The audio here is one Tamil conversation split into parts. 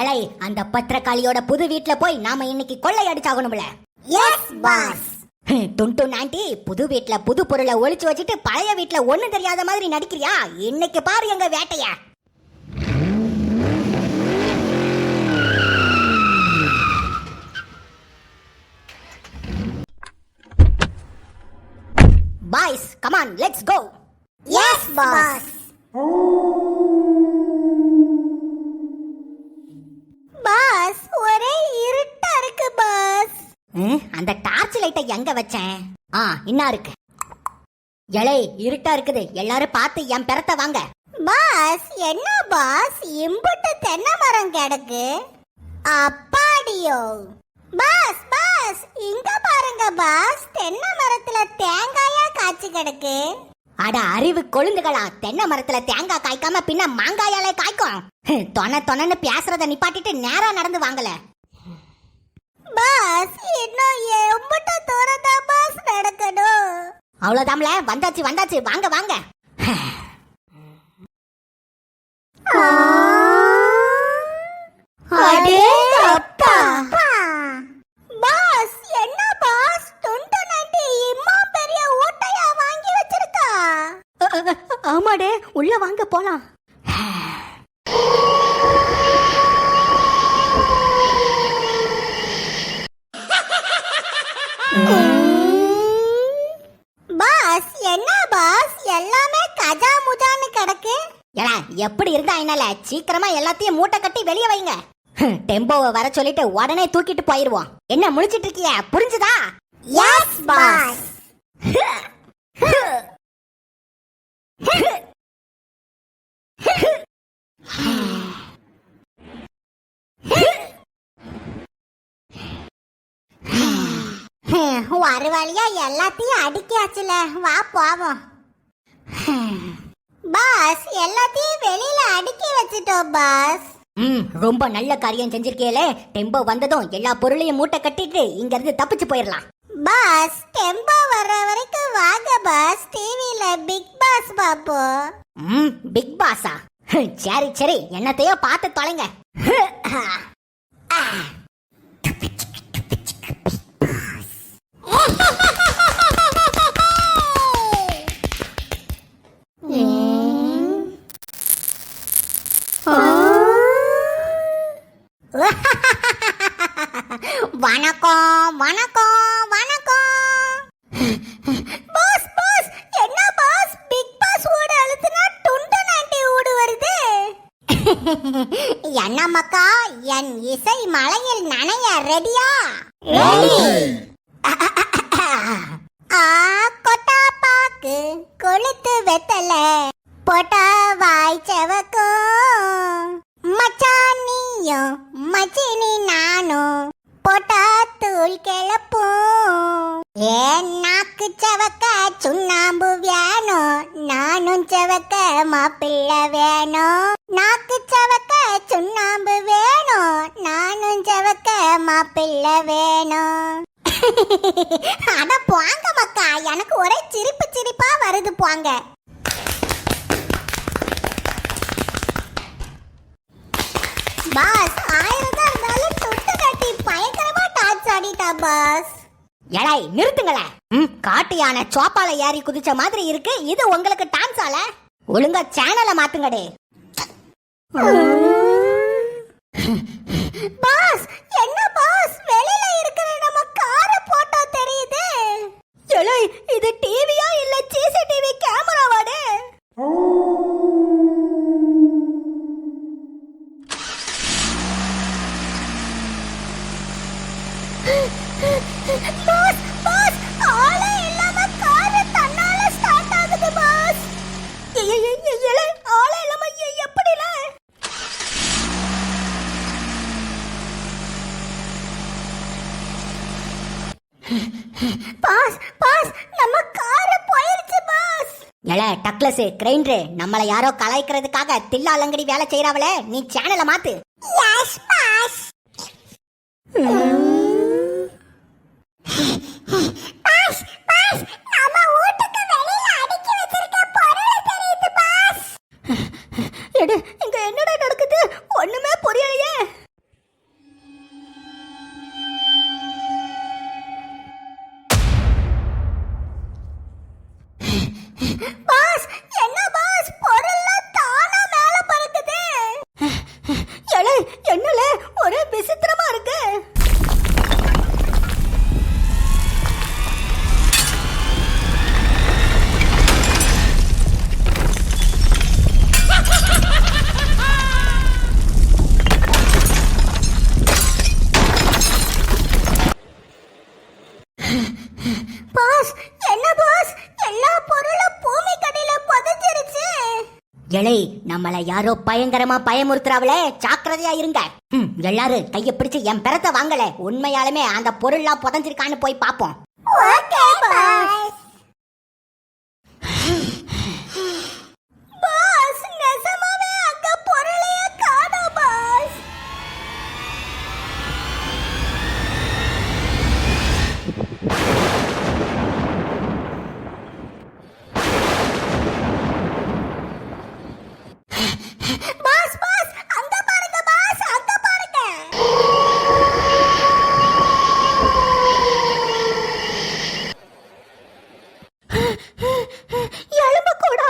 எலை அந்த பத்திரக்காளியோட புது வீட்ல போய் நாம இன்னைக்கு கொள்ளை அடிச்சாகணும்ல. எஸ் பாஸ் துண்டு நாண்டி புது வீட்ல புது பொருளை ஒளிச்சு வச்சுட்டு பழைய வீட்ல ஒண்ணு தெரியாத மாதிரி நடிக்கிறியா? இன்னைக்கு பாரு எங்க வேட்டைய. Boys come on let's go yes boss boss ஒரே இருட்டா இருக்கு பாஸ் அந்த டார்ச் லைட்டை எங்க வச்சேன்? ஆ இன்னா இருக்கு. எலை இருட்டா இருக்குது. எல்லாரும் பார்த்து என் பெறத்த வாங்க. பாஸ் என்ன பாஸ் இம்புட்டு தென்னை மரம் கிடக்கு. அப்பாடியோ. பாஸ் பாஸ் இங்க பாருங்க பாஸ் தென்னை மரத்துல தேங்காயா காய்ச்சி கிடக்கு. அட அறிவு கொழுந்துகளா தென்னை மரத்துல தேங்காய் காய்க்காம பின்ன மாங்காயாலே காய்க்கும். ஹம், தொண தொணன்னு பேசுறத நிப்பாட்டிட்டு நேரா நடந்து வாங்கல. பாஸ் இன்னும் எம்புட்டு தூரம் தான் பாஸ் நடக்கணும். அவ்வளவுதாம்ல வந்தாச்சு வந்தாச்சு வாங்க வாங்க. போலாம். பாஸ் என்ன பாஸ்? எல்லாமே கஜா முஜான்னு கிடக்கு. ஏடா எப்படி இருந்தா என்னால? சீக்கிரமா எல்லாத்தையும் மூட்டை கட்டி வெளிய வைங்க. டெம்போவை வர சொல்லிட்டு உடனே தூக்கிட்டு போயிருவோம். என்ன முழிச்சிட்டு இருக்கிய? புரிஞ்சுதா எஸ் பாஸ் வழியா எல்லாத்தையும் அடிக்காச்சுல வா போவோம். பாஸ் எல்லாத்தையும் வெளியில அடுக்கி வச்சிட்டோம் பாஸ். ம் ரொம்ப நல்ல காரியம் செஞ்சிருக்கீங்களே. டெம்போ வந்ததும் எல்லா பொருளையும் மூட்டை கட்டிட்டு இங்க இருந்து தப்பிச்சு போயிடலாம். பாஸ் டெம்போ வர்ற வரைக்கும் வாங்க பாஸ். டிவில பிக் பாஸ் பாப்போம் ம் பிக் பாஸா சரி சரி. என்னத்தையோ பார்த்து தொலைங்க. வணக்கம் வணக்கம் வணக்கம். பாஸ் பாஸ் என்ன பாஸ் பிக் பாஸ் ஓட அழுத்துனா துண்டு ஆண்டி ஓடு வருது. என்ன மக்கா என் இசை மலையில் நனைய ரெடியா ரெடி கொட்டா பாக்கு கொளுத்து வெத்தல. போட்டா வாய் செவக்கும். மச்சான் நீயும் மச்சினி நானும் போட்டா தூள் கிளப்பும். ஏன் நாக்கு செவக்க சுண்ணாம்பு வேணும். நானும் செவக்க மாப்பிள்ளை வேணும். நாக்கு செவக்க சுண்ணாம்பு வேணும். நானும் செவக்க மாப்பிள்ளை வேணும். அட போங்க மக்கா எனக்கு ஒரே சிரிப்பு சிரிப்பா வருது போங்க. பாஸ் ஆயிரம் தான் இருந்தாலும் தொட்டு கட்டி பயங்கரமா டாச் ஆடிட்டா பாஸ். எலை நிறுத்துங்களே. ம் காட்டு யானை சோப்பால ஏறி குதிச்ச மாதிரி இருக்கு. இது உங்களுக்கு டான்ஸ் ஆல? ஒழுங்கா சேனலை மாத்துங்கடே. பாஸ் என்ன பாஸ்? வெளியில இருக்கிற நம்ம கார தெரியுது இது டிவியா இல்ல சிசிடிவி கேமராவாடே பாஸ் பாஸ் நம்ம கார் போயிருச்சு பாஸ். எல டக்லஸ் கிரைண்டரு நம்மள யாரோ கலாய்க்கிறதுக்காக தில்லா அலங்கடி வேலை செய்யறாவளே நீ சேனலை மாத்து. S boss. பாஸ் பாஸ் நம்ம வீட்டுக்கு வெளியில அடுக்கி வச்சிருக்க பொருள் தெரியுது பாஸ். எடு இங்க என்னடா நடக்குது? யாரோ பயங்கரமா பயமுறுத்துறாவளே. ஜாக்கிரதையா இருங்க. எல்லாரும் கைய பிடிச்சு என் பெறத்தை வாங்கல. உண்மையாலுமே அந்த பொருள்லாம் புதஞ்சிருக்கான்னு போய் பாப்போம் ஓகே பாஸ் பாஸ் நிஜமாவே அங்க பொருளையே காணோம் பாஸ் பாஸ் பாஸ் அங்க பாருங்க பாஸ் அங்க பாருங்க எலும்பு கூட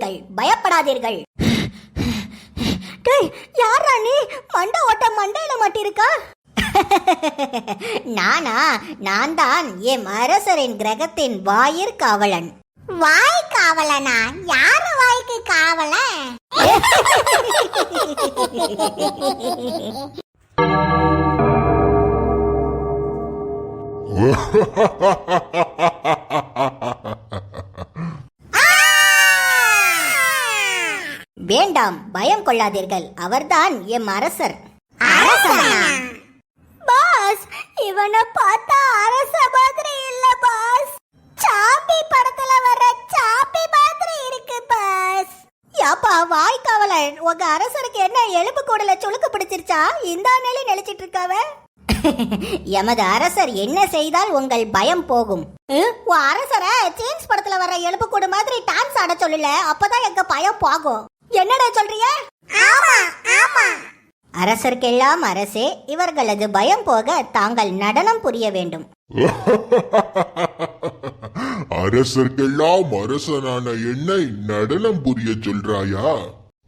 பயப்படாதீர்கள் பயப்படாதீர்கள். டேய் யாரா நீ? மண்டை ஓட்ட மண்டையில மாட்டிருக்கா நானா? நான் தான் என் அரசரின் கிரகத்தின் வாயிற் காவலன். வாய் காவலனா? யாரு வாய்க்கு காவலன் வேண்டாம் பயம் கொள்ளாதீர்கள். அவர்தான் எம் அரசர். பாஸ் இவனை பார்த்தா அரச மாதிரி இல்ல பாஸ். சாம்பி படத்துல வர சாம்பி மாதிரி இருக்கு பாஸ். யாப்பா வாய் காவலன் உங்க அரசருக்கு என்ன எலும்பு கூடல சுளுக்கு பிடிச்சிருச்சா? இந்த நிலை நெளிச்சிட்டு இருக்காவ. எமது அரசர் என்ன செய்தால் உங்கள் பயம் போகும்? உன் அரசரை சேன்ஸ் படத்துல வர எலும்பு கூடு மாதிரி டான்ஸ் ஆட சொல்லல. அப்பதான் எங்க பயம் போகும். என்னடா சொல்றிய ஆமா ஆமா. அரசர்க்கெல்லாம் அரசே இவர்களது பயம் போக தாங்கள் நடனம் புரிய வேண்டும். அரசர்க்கெல்லாம் அரசனான என்னை நடனம் புரிய சொல்றாயா?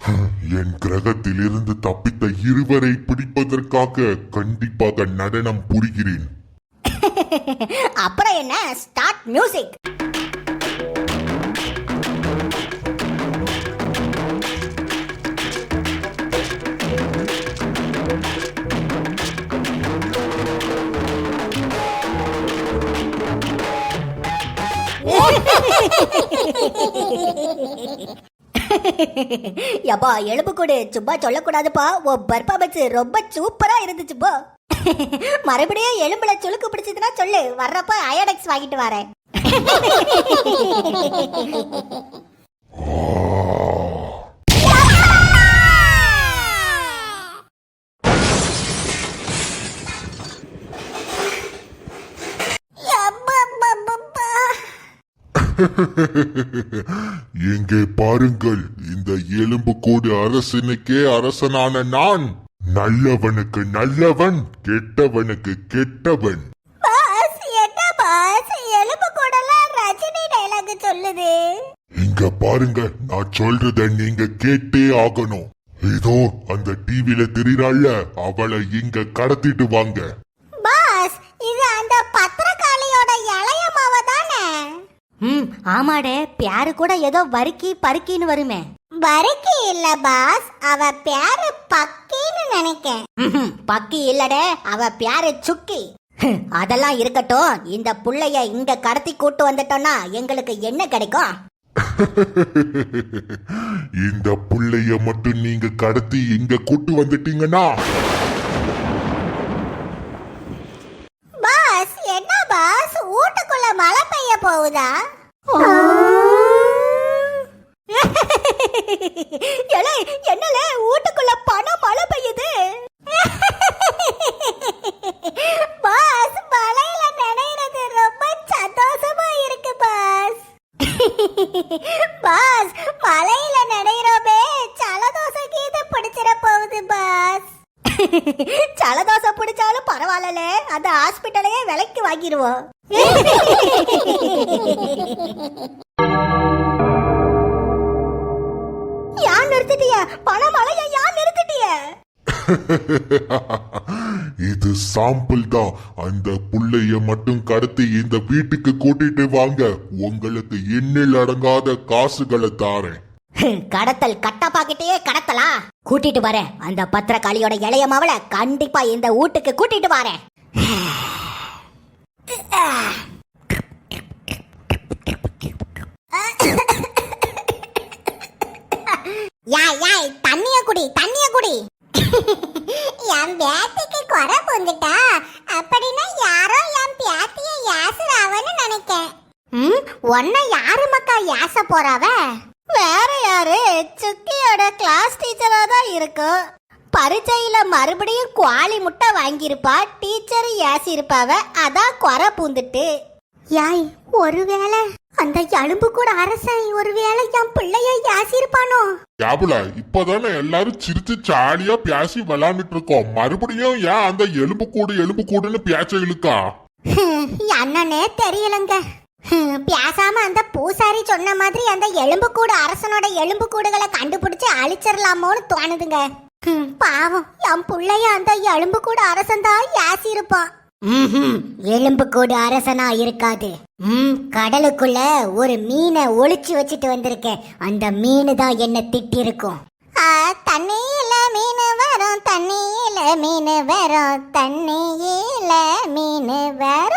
என் கிரகத்தில் இருந்து தப்பித்த இருவரை பிடிப்பதற்காக கண்டிப்பாக நடனம் புரிகிறேன். அப்புறம் என்ன? ஸ்டார்ட் மியூசிக் யப்பா எலும்பு கூடு. சும்மா சொல்லக்கூடாதுப்பா. ஓ பர்ஃபார்மன்ஸ் ரொம்ப சூப்பரா இருந்துச்சு போ. மறுபடியும் எலும்புல சுளுக்கு பிடிச்சதுன்னா சொல்லு. வர்றப்ப அயடெக்ஸ் வாங்கிட்டு வரேன். எங்கே பாருங்கள் இந்த எலும்புக்கூடு அரசனுக்கே அரசனான நான். நல்லவனுக்கு நல்லவன் கெட்டவனுக்கு கெட்டவன். சொல்லுது. இங்க பாருங்க நான் சொல்றத நீங்க கேட்டே ஆகணும். ஏதோ அந்த டிவில தெரியுறாள்ல அவளை இங்க கடத்திட்டு வாங்க. ம் ஆமாடே. பியாரு கூட ஏதோ வறுக்கி பருக்கின்னு வருமே. வரிக்கி இல்ல பாஸ். அவ பேரு பக்கின்னு நினைக்கேன். பக்கி இல்லடே. அவ பியாரு சுக்கி. அதெல்லாம் இருக்கட்டும். இந்த புள்ளைய இங்க கடத்தி கூட்டு வந்துட்டோம்னா எங்களுக்கு என்ன கிடைக்கும்? இந்த புள்ளைய மட்டும் நீங்க கடத்தி இங்க கூட்டு வந்துட்டீங்கன்னா பாஸ் என்ன பாஸ் வீட்டுக்குள்ள மழை பெய்ய போகுதா? என்னலே வீட்டுக்குள்ள பணம் மழை பெய்யுது. பாஸ் மழையில நினைறது ரொம்ப சந்தோஷமா இருக்கு பாஸ். பாஸ் மலையில நடைகிறோமே ஜலதோஷ கீதை பிடிச்சிட போகுது பாஸ். ஜலதோஷம் பிடிச்சாலும் பரவாயில்ல அந்த ஹாஸ்பிட்டலையே விலைக்கு வாங்கிடுவோம் யான் நிறுத்திட்டிய? பணமழைய யான் நிறுத்திட்டிய? இது சாம்பிள் தான் அந்த புள்ளைய மட்டும் கடத்தி இந்த வீட்டுக்கு கூட்டிட்டு வாங்க. உங்களுக்கு எண்ணில் அடங்காத காசுகளை தாரேன். கடத்தல் கட்டப்பாக்கிட்டே கடத்தலா? கூட்டிட்டு வரேன். அந்த பத்திரக்காளியோட இளைய மவளை கண்டிப்பா இந்த வீட்டுக்கு கூட்டிட்டு வரேன் யாய் யாய் தண்ணிய குடி தண்ணிய குடி என் பேத்திக்கு குறை புந்துட்டா அப்படின்னா யாரோ என் பேத்திய யாசுறாவன்னு நினைக்கேன் ம் உன்னை யாரு மக்கா யாச போறாவ? வேற யாரு? சுக்கியோட கிளாஸ் டீச்சரா தான் இருக்கும் பரீட்சையில மறுபடியும் குவாலி முட்டை வாங்கியிருப்பா டீச்சர் ஏசி இருப்பாவ அதான் குறை பூந்துட்டு. யாய் ஒருவேளை அந்த எலும்பு கூட அரசன் ஒருவேளை என் பிள்ளைய யாசிருப்பானோ யாபுல இப்பதானே எல்லாரும் சிரிச்சு ஜாலியா பேசி விளாண்டுட்டு இருக்கோம் மறுபடியும் ஏன் அந்த எலும்பு கூடு எலும்பு கூடுன்னு பேச்ச இழுக்கா? என்னன்னே தெரியலங்க. பேசாம அந்த பூசாரி சொன்ன மாதிரி அந்த எலும்புக்கூடு அரசனோட எலும்புக்கூடுகளை கண்டுபிடிச்சு அழிச்சிடலாமோன்னு தோணுதுங்க. பாவம் என் புள்ளைய அந்த எலும்புக்கூடு அரசன் தான் யாசி இருப்பான். எலும்புக்கூடு அரசனா இருக்காது. ம். கடலுக்குள்ள ஒரு மீனை ஒளிச்சு வச்சுட்டு வந்திருக்கேன். அந்த மீனு தான் என்ன திட்டி இருக்கும் தண்ணியில மீன் வரும் தண்ணியில மீன் வரும் தண்ணியில மீன் வரும்.